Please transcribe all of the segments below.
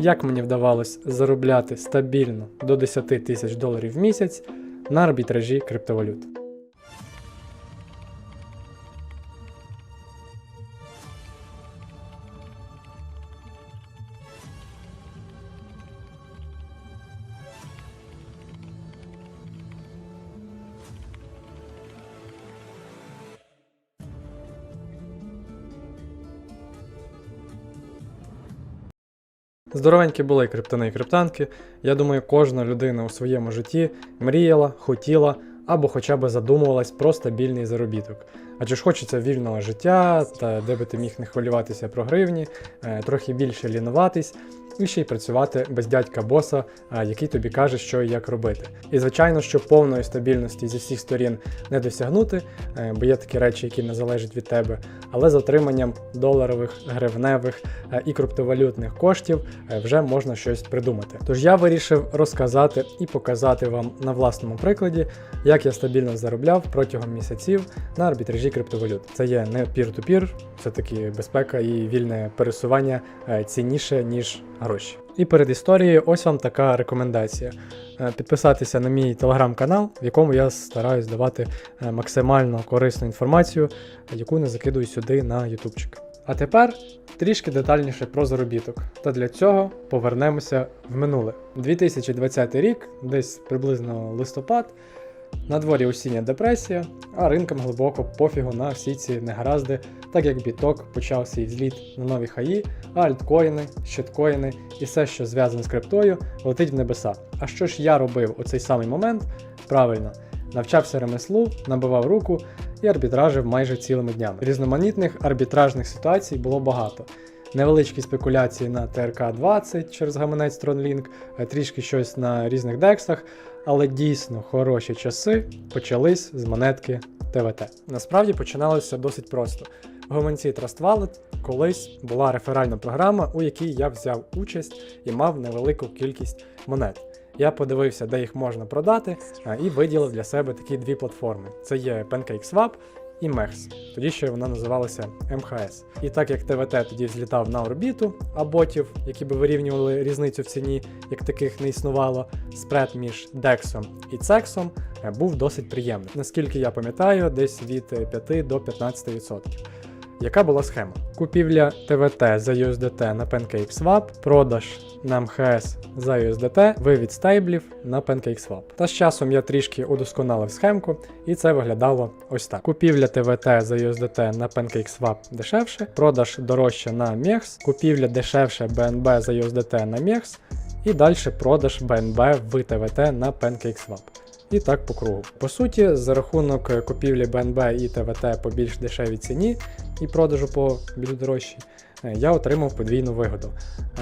як мені вдавалось заробляти стабільно до 10 тисяч доларів в місяць на арбітражі криптовалют. Здоровенькі були криптони і криптанки. Я думаю, кожна людина у своєму житті мріяла, хотіла або хоча б задумувалась про стабільний заробіток. Адже ж хочеться вільного життя, та де би ти міг не хвилюватися про гривні, е, трохи більше лінуватись, і ще й працювати без дядька боса, е, який тобі каже, що і як робити. І звичайно, що повної стабільності зі всіх сторін не досягнути, е, бо є такі речі, які не залежать від тебе, але з отриманням доларових, гривневих і криптовалютних коштів вже можна щось придумати. Тож я вирішив розказати і показати вам на власному прикладі, як я стабільно заробляв протягом місяців на арбітражі криптовалют. Це є не пір-ту-пір, все-таки безпека і вільне пересування е, цінніше, ніж гроші. І перед історією, ось вам така рекомендація: Е, підписатися на мій телеграм-канал, в якому я стараюсь давати е, максимально корисну інформацію, яку не закидую сюди на ютубчик. А тепер трішки детальніше про заробіток. Та для цього повернемося в минуле. 2020 рік, десь приблизно листопад. На дворі осіння депресія, а ринкам глибоко пофігу на всі ці негаразди, так як біток почав свій зліт на нові хаї, а альткоїни, щиткоїни і все, що зв'язане з криптою, летить в небеса. А що ж я робив у цей самий момент? Правильно, навчався ремеслу, набивав руку і арбітражив майже цілими днями. Різноманітних арбітражних ситуацій було багато. Невеличкі спекуляції на ТРК-20 через гаманець TronLink, е, трішки щось на різних дексах, але дійсно хороші часи почались з монетки ТВТ. Насправді починалося досить просто. В гаманці Trust Wallet колись була реферальна програма, у якій я взяв участь і мав невелику кількість монет. Я подивився, де їх можна продати, і виділив для себе такі дві платформи: це є PancakeSwap і Мерс. Тоді ще вона називалася МХС. І так як ТВТ тоді злітав на орбіту, а ботів, які би вирівнювали різницю в ціні, як таких не існувало, спред між Дексом і CEX е, був досить приємний. Наскільки я пам'ятаю, десь від е, 5 до 15%. Яка була схема? Купівля ТВТ за USDT на PancakeSwap, продаж на МХС за USDT, вивід стейблів на PancakeSwap. Та з часом я трішки удосконалив схемку, і це виглядало ось так: купівля ТВТ за USDT на PancakeSwap дешевше, продаж дорожче на MEX, купівля дешевше BNB за USDT на MEX, і далі продаж BNB в ТВТ на PancakeSwap. І так по кругу. По суті, за рахунок е, купівлі BNB і ТВТ по більш дешевій ціні і продажу по більш дорожчій, е, я отримав подвійну вигоду.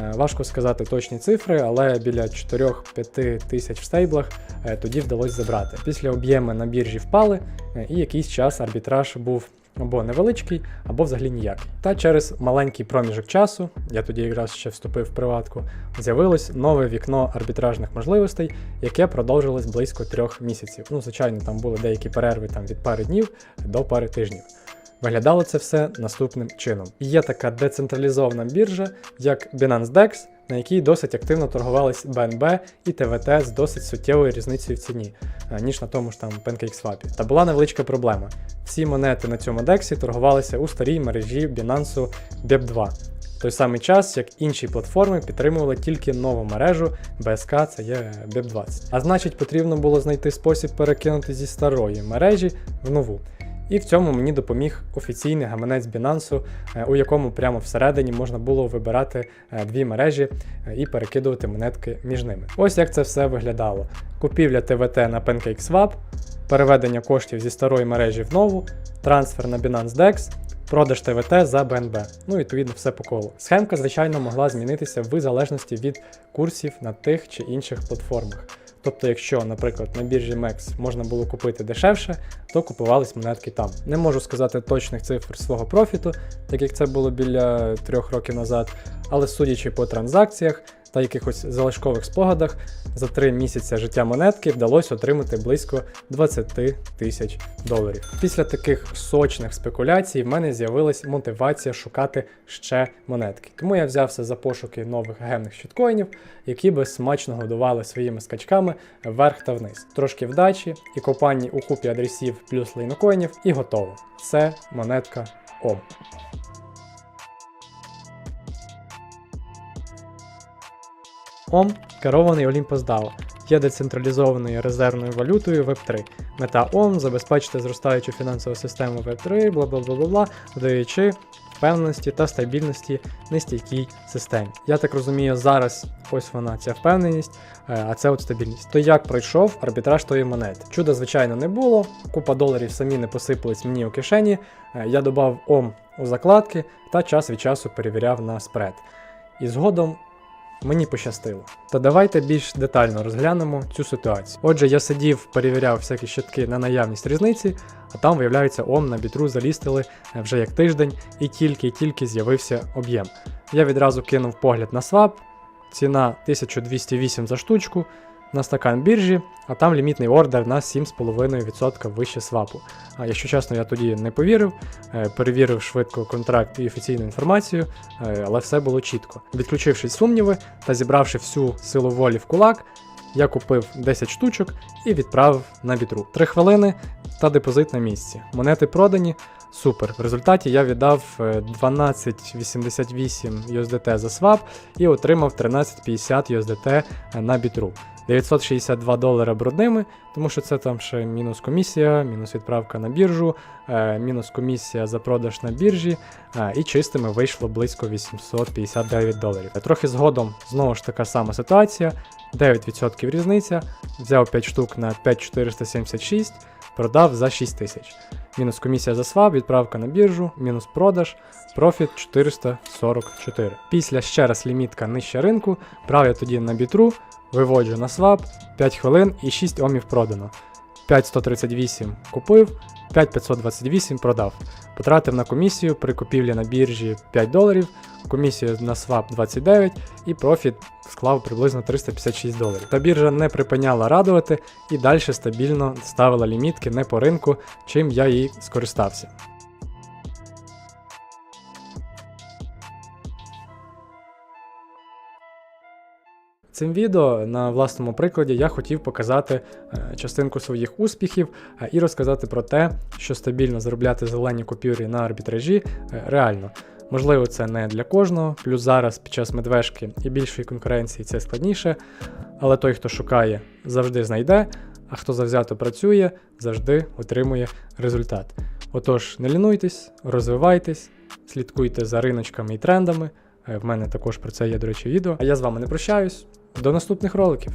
Е, Важко сказати точні цифри, але біля 4-5 тисяч в стейблах тоді вдалося забрати. Після об'єми на біржі впали, і якийсь час арбітраж був або невеличкий, або взагалі ніякий. Та через маленький проміжок часу, я тоді якраз ще вступив в приватку, з'явилось нове вікно арбітражних можливостей, яке продовжилось близько трьох місяців. Ну, звичайно, там були деякі перерви там, від пари днів до пари тижнів. Виглядало це все наступним чином. Є така децентралізована біржа, як Binance DEX, на якій досить активно торгувались BNB і TVT з досить суттєвою різницею в ціні, е, ніж на тому ж там PancakeSwap. Та була невеличка проблема. Всі монети на цьому дексі торгувалися у старій мережі Binance BEP2. В той самий час, як інші платформи підтримували тільки нову мережу BSK, це є BEP20. А значить, потрібно було знайти спосіб перекинути зі старої мережі в нову. І в цьому мені допоміг офіційний гаманець Binance, е, у якому прямо всередині можна було вибирати е, дві мережі е, і перекидувати монетки між ними. Ось як це все виглядало: купівля ТВТ на PancakeSwap, переведення коштів зі старої мережі в нову, трансфер на Binance DEX, продаж ТВТ за BNB. Ну, відповідно, все по колу. Схемка, звичайно, могла змінитися в залежності від курсів на тих чи інших платформах. Тобто, якщо, наприклад, на біржі MEX можна було купити дешевше, то купувались монетки там. Не можу сказати точних цифр свого профіту, так як це було біля трьох років назад, але судячи по транзакціях та якихось залишкових спогадах, за три місяці життя монетки вдалося отримати близько 20 тисяч доларів. Після таких сочних спекуляцій в мене з'явилась мотивація шукати ще монетки. Тому я взявся за пошуки нових гемних щиткоїнів, які би смачно годували своїми скачками вверх та вниз. Трошки вдачі і копання у купі адресів плюс лейнокоїнів, і готово. Це монетка ОМ. ОМ керований Olympus DAO, є децентралізованою резервною валютою Web3. Мета ОМ забезпечити зростаючу фінансову систему Web3, бла бла бла бла бла, впевненості та стабільності нестійкій системі. Я так розумію, зараз ось вона ця впевненість, е, а це от стабільність. То як пройшов арбітраж тої монети? Чуда, звичайно, не було. Купа доларів самі не посипались мені у кишені. Е, Я додав ОМ у закладки та час від часу перевіряв на спред. І згодом Мені пощастило. Та давайте більш детально розглянемо цю ситуацію. Отже, я сидів, перевіряв всякі щитки на наявність різниці, а там, виявляється, ом на бітру залістили е, вже як тиждень, і тільки-тільки з'явився об'єм. Я відразу кинув погляд на свап, ціна 1208 за штучку на стакан біржі, а там лімітний ордер на 7,5% вище свапу. А якщо чесно, я тоді не повірив, е, перевірив швидко контракт і офіційну інформацію, е, але все було чітко. Відключивши сумніви та зібравши всю силу волі в кулак, я купив 10 штучок і відправив на бітру. 3 хвилини та депозит на місці. Монети продані. Супер. В результаті я віддав е, 12,88 USDT за свап і отримав 13,50 USDT на бітру. 962 долара брудними, тому що це там ще мінус комісія, мінус відправка на біржу, е, мінус комісія за продаж на біржі, е, і чистими вийшло близько 859 доларів. Трохи згодом знову ж така сама ситуація, 9% різниця, взяв 5 штук на 5476, продав за 6 тисяч. Мінус комісія за свап, відправка на біржу, мінус продаж, профіт 444. Після ще раз лімітка нижче ринку, прав я тоді на бітру, виводжу на свап, 5 хвилин і 6 омів продано. 5138 купив, 5528 продав. Потратив на комісію при купівлі на біржі 5 доларів, комісію на свап 29 і профіт склав приблизно 356 доларів. Та біржа не припиняла радувати і далі стабільно ставила лімітки не по ринку, чим я їй скористався. Цим відео на власному прикладі я хотів показати е, частинку своїх успіхів е, і розказати про те, що стабільно заробляти зелені купюрі на арбітражі е, реально. Можливо, це не для кожного, плюс зараз під час медвежки і більшої конкуренції це складніше, але той, хто шукає, завжди знайде, а хто завзято працює, завжди отримує результат. Отож, не лінуйтесь, розвивайтесь, слідкуйте за риночками і трендами. В мене також про це є, до речі, відео. А я з вами не прощаюсь. До наступних роликів.